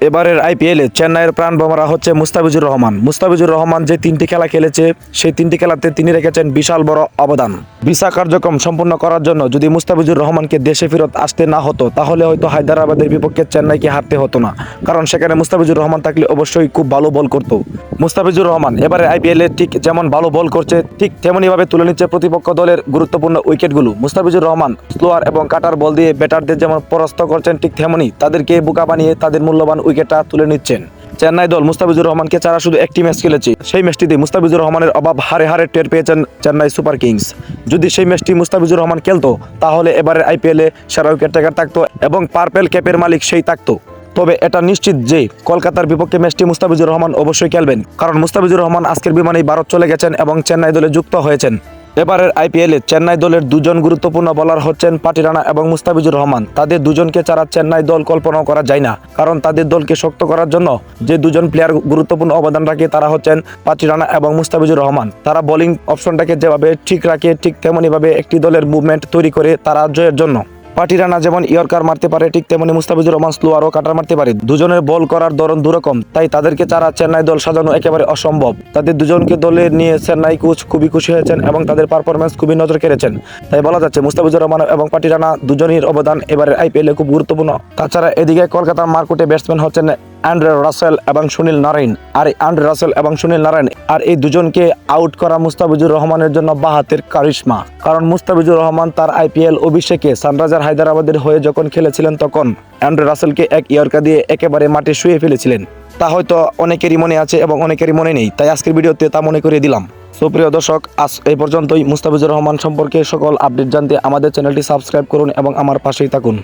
এবারের আইপিএলে চেন্নাইয়ের প্রাণ বোমারা হচ্ছে মুস্তাফিজুর রহমান। মুস্তাফিজুর রহমান যে তিনটি খেলা খেলেছে, সেই তিনটি খেলাতে তিনি রেখেছেন বিশাল বড় অবদান। ভিসা কার্যক্রম সম্পূর্ণ করার জন্য যদি মুস্তাফিজুর রহমানকে দেশে ফেরত আসতে না হতো, তাহলে হয়তো হায়দ্রাবাদের বিপক্ষে চেন্নাইকে হারতে হতো না। কারণ সেখানে মুস্তাফিজুর রহমান থাকলে অবশ্যই খুব ভালো বল করত। মুস্তাফিজুর রহমান এবারে আইপিএলে ঠিক যেমন ভালো বল করছে, ঠিক তেমনইভাবে তুলে নিচ্ছে প্রতিপক্ষ দলের গুরুত্বপূর্ণ উইকেটগুলো। মুস্তাফিজুর রহমান স্লোয়ার এবং কাটার বল দিয়ে ব্যাটারদের যেমন পরাস্ত করছেন, ঠিক তেমনই তাদেরকে বোকা বানিয়ে তাদের মূল্যবান উইকেটটা তুলে নিচ্ছেন। চেন্নাই দল মুস্তাফিজুর রহমানকে ছাড়া শুধু একটি ম্যাচ খেলেছে। সেই ম্যাচটিতে মুস্তাফিজুর রহমানের অভাব হারে হারে টের পেয়েছেন চেন্নাই সুপার কিংস। যদি সেই ম্যাচটি মুস্তাফিজুর রহমান খেলতো, তাহলে এবারে আইপিএলে সেরা উইকেট টেকার থাকতো এবং পার্পেল ক্যাপের মালিক সেই থাকতো। তবে এটা নিশ্চিত যে কলকাতার বিপক্ষে ম্যাচটি মুস্তাফিজুর রহমান অবশ্যই খেলবেন। কারণ মুস্তাফিজুর রহমান আজকের বিমানেই ভারত চলে গেছেন এবং চেন্নাই দলে যুক্ত হয়েছেন। এবারের আইপিএলে চেন্নাই দলের দুজন গুরুত্বপূর্ণ বলার হচ্ছেন পাটিরানা এবং মুস্তাফিজুর রহমান। তাদের দুজনকে ছাড়া চেন্নাই দল কল্পনাও করা যায় না, কারণ তাদের দলকে শক্ত করার জন্য যে দুজন প্লেয়ার গুরুত্বপূর্ণ অবদান রাখে তারা হচ্ছেন পাটিরানা এবং মুস্তাফিজুর রহমান। তারা বোলিং অপশনটাকে যেভাবে ঠিক রাখে, ঠিক তেমনইভাবে একটি দলের মুভমেন্ট তৈরি করে তারা জয়ের জন্য। পাটিরানা যেমন ইয়র্কার মারতে পারে, ঠিক তেমনি মুস্তাফিজুর রহমান স্লোয়ারও কাটার মারতে পারে। দুজনের বল করার ধরন দুরকম, তাই তাদেরকে ছাড়া চেন্নাই দল সাজানো একেবারে অসম্ভব। তাদের দুজনকে দলে নিয়ে চেন্নাই কোচ খুবই খুশি হয়েছেন এবং তাদের পারফরমেন্স খুবই নজর কেড়েছেন। তাই বলা যাচ্ছে, মুস্তাফিজুর রহমান এবং পাটিরানা দুজনের অবদান এবারে আইপিএলে খুব গুরুত্বপূর্ণ। তাছাড়া এদিকে কলকাতার মার্কুটে ব্যাটসম্যান হচ্ছেন অ্যান্ড্রে রাসেল এবং সুনীল নারায়ণ। আর অ্যান্ড্রে রাসেল এবং সুনীল নারায়ণ আর এই দুজনকে আউট করা মুস্তাফিজুর রহমানের জন্য বাহাতের কারিশমা। কারণ মুস্তাফিজুর রহমান তার আইপিএল অভিষেকে সানরাইজার হায়দ্রাবাদের হয়ে যখন খেলেছিলেন তখন অ্যান্ড্রে রাসেলকে এক ইয়র্কা দিয়ে একেবারে মাঠে শুয়ে ফেলেছিলেন। তা হয়তো অনেকেরই মনে আছে এবং অনেকেরই মনে নেই, তাই আজকের ভিডিওতে তা মনে করিয়ে দিলাম। সুপ্রিয় দর্শক, আজ এই পর্যন্তই। মুস্তাফিজুর রহমান সম্পর্কে সকল আপডেট জানতে আমাদের চ্যানেলটি সাবস্ক্রাইব করুন এবং আমার পাশেই থাকুন।